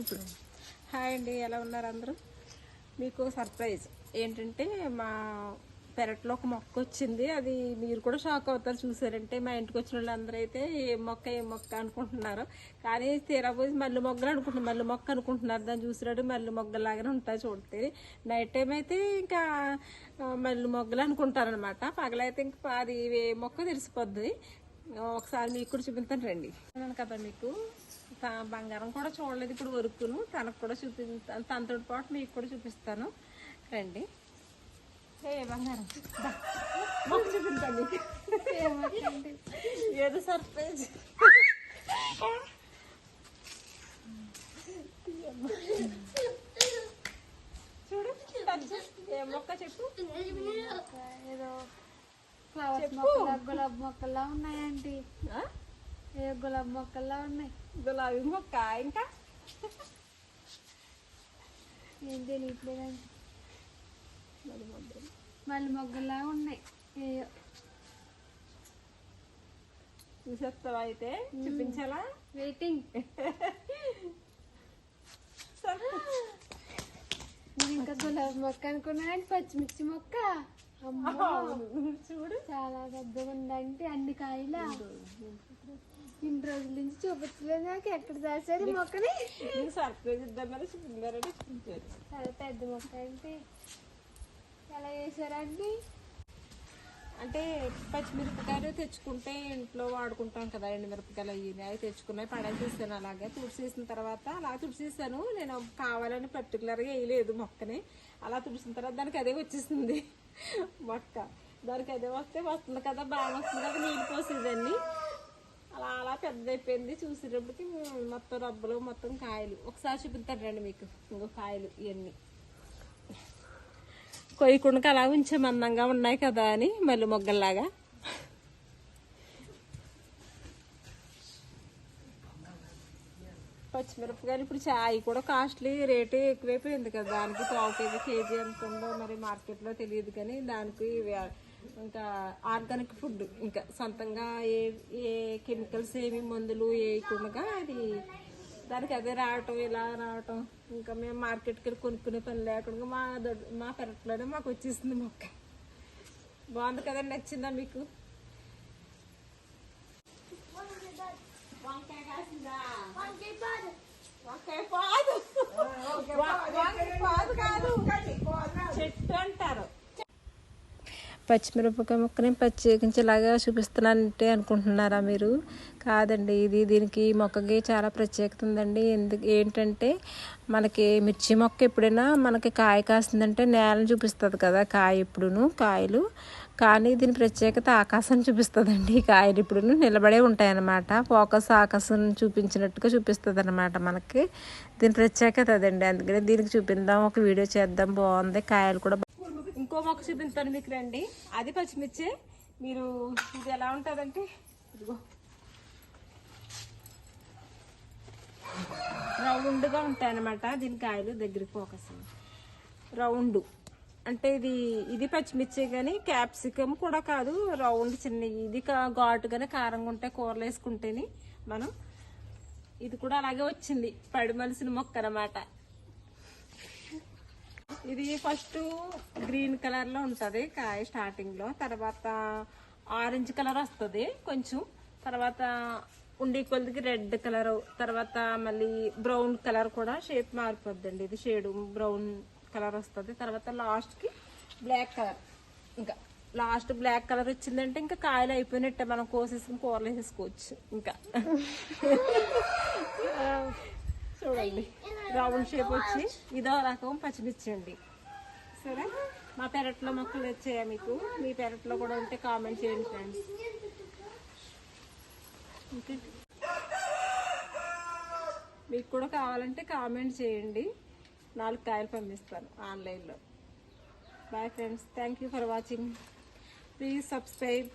ఇప్పుడు హాయ్ అండి ఎలా ఉన్నారు అందరూ? మీకు సర్ప్రైజ్. ఏంటంటే మా పెరట్లో ఒక మొక్క వచ్చింది. అది మీరు కూడా షాక్ అవుతారు చూసారంటే. మా ఇంటికి వచ్చిన వాళ్ళందరూ అయితే ఏ మొక్క ఏ మొక్క అనుకుంటున్నారు. కానీ తీరాపోయి మల్లి మొగ్గలు అనుకుంటున్నారు. మల్లి మొక్క అనుకుంటున్నారు. దాన్ని చూసినట్టు మల్లి మొగ్గలాగానే ఉంటాయి చూడితే నైట్ టైం అయితే ఇంకా మల్లి మొగ్గలు అనుకుంటారనమాట పగలైతే ఇంకా అది ఏ మొక్క తెలిసిపోద్ది. ఒకసారి మీకు కూడా చూపిస్తాను రండి. కదా మీకు? బంగారం కూడా చూడలేదు ఇప్పుడు వరకును తనకు కూడా చూపిస్తాను తనతో పాటు మీకు కూడా చూపిస్తాను రండి ఏ బంగారం నీకు. ఏదో సర్ప్రైజ్ చూడు. ఏ మొక్క చెప్పు ఏదో ఫ్లవర్స్. మొక్కలా గులాబీ మొక్కల్లా ఉన్నాయండి? ఏ గులాబీ మొక్కల్లా ఉన్నాయి గులాబీ మొక్క ఇంకా ఏం తెలియట్లేదండి మళ్ళీ మొగ్గలు. మళ్ళీ మొగ్గల్లా ఉన్నాయి ఏయో చూసేస్తావా అయితే చూపించాలా వెయిటింగ్ నేను ఇంకా గులాబీ మొక్క అనుకున్నానండి పచ్చిమిర్చి మొక్క అమ్మో. చూడు చాలా పెద్దగా ఉందంటే అన్ని కాయలా ఇన్ని రోజుల నుంచి చూపించలేదు నాకు. ఎక్కడ ఈ మొక్కని? నీకు సర్ప్రైజ్ ఇద్దామని చూపించారని చూపించారు. చాలా పెద్ద మొక్క అంటే ఎలా చేశారండి అంటే పచ్చిమిరపకాయలు తెచ్చుకుంటే ఇంట్లో వాడుకుంటాం కదా ఎండు మిరపకాయలు అయ్యి అవి తెచ్చుకున్నాయి పడేసేసాను అలాగే. తుడిసేసిన తర్వాత అలా తుడిసేసాను. నేను కావాలని పర్టికులర్గా వేయలేదు మొక్కని. అలా తుడిసిన తర్వాత దానికి అదే వచ్చేసింది మొక్క. దానికి అదే వస్తే వస్తుంది కదా బాగా వస్తుంది కదా నీళ్ళు పోసేదాన్ని. అలా అలా పెద్ద అయిపోయింది చూసేటప్పటికి మొత్తం రబ్బలు మొత్తం కాయలు. ఒకసారి చూపిస్తాను రండి మీకు. ఇంకో కాయలు ఇవన్నీ కొయ్యకుండా అలా ఉంచే మందంగా ఉన్నాయి కదా అని మళ్ళీ మొగ్గల్లాగా. పచ్చిమిరపకాయలు ఇప్పుడు చాయ్ కూడా కాస్ట్లీ రేటు ఎక్కువైపోయింది కదా. దానికి పావు కేజీ కేజీ ఎంత ఉందో మరి మార్కెట్లో తెలియదు కానీ దానికి ఇంకా ఆర్గానిక్ ఫుడ్ ఇంకా సొంతంగా ఏ ఏ కెమికల్స్ ఏమి మందులు వేయకుండా అది దానికి అదే రావటం ఇలా రావటం. ఇంకా మేము మార్కెట్కి వెళ్ళి కొనుక్కునే పని లేకుండా మా దొడ్- మా పెరట్లోనే మాకు వచ్చేసింది మొక్క. బాగుంది కదండి నచ్చిందా మీకు? వంకాయ కాసిందా? వంకాయ పాదు వంకాయ పాదు కాదు చెట్టు అంటారు పచ్చిమిరపకాయ ముక్కని ప్రత్యేకించేలాగా చూపిస్తున్నానంటే అనుకుంటున్నారా మీరు? కాదండి ఇది దీనికి మొక్కకి చాలా ప్రత్యేకత ఉందండి. ఎందుకు ఏంటంటే మనకి మిర్చి మొక్క ఎప్పుడైనా మనకి కాయ కాసిందంటే నేలను చూపిస్తుంది కదా కాయ ఎప్పుడును కాయలు. కానీ దీని ప్రత్యేకత ఆకాశం చూపిస్తుందండి. కాయలు ఇప్పుడు నిలబడే ఉంటాయన్నమాట. ఫోకస్ ఆకాశం చూపించినట్టుగా చూపిస్తుంది అనమాట మనకి. దీని ప్రత్యేకత అదండి. అందుకనే దీనికి చూపిద్దాం ఒక వీడియో చేద్దాం. బాగుంది. కాయలు కూడా ఇంకో మొక్క చూపిస్తాను మీకు రండి. అది పచ్చిమిర్చి. మీరు ఇది ఎలా ఉంటుందంటే ఇదిగో. రౌండ్గా ఉంటాయి అన్నమాట దీని కాయలు దగ్గరికి ఫోకస్ రౌండ్. అంటే ఇది ఇది పచ్చిమిర్చి కానీ క్యాప్సికమ్ కూడా కాదు రౌండ్ చిన్న ఇది కా- ఘాటుగానే కారంగా ఉంటాయి కూరలు వేసుకుంటేనే మనం ఇది కూడా అలాగే వచ్చింది. పడిమలిసిన మొక్క అన్నమాట. ఇది ఫస్ట్ గ్రీన్ కలర్లో ఉంటది కాయ స్టార్టింగ్లో తర్వాత ఆరెంజ్ కలర్ వస్తుంది కొంచెం. తర్వాత ఉండి కొద్దికి రెడ్ కలర్. తర్వాత మళ్ళీ బ్రౌన్ కలర్ కూడా షేప్ మారిపోద్దండి. ఇది షేడ్ బ్రౌన్ కలర్ వస్తుంది. తర్వాత లాస్ట్కి బ్లాక్ కలర్. ఇంకా లాస్ట్ బ్లాక్ కలర్ వచ్చిందంటే ఇంకా కాయలు అయిపోయినట్టే మనం కోసేసుకుని కూరలు వేసేసుకోవచ్చు ఇంకా చూడండి. రౌండ్ షేప్ వచ్చి ఇదో రకం పచ్చిమిర్చి అండి సరే? మా పెరట్లో మొక్కలు వచ్చాయా మీకు? మీ పెరట్లో కూడా ఉంటే కామెంట్ చేయండి ఫ్రెండ్స్ ఓకే మీకు కూడా కావాలంటే కామెంట్ చేయండి. నాలుగు కాయలు పంపిస్తాను ఆన్లైన్లో bye friends thank you for watching please subscribe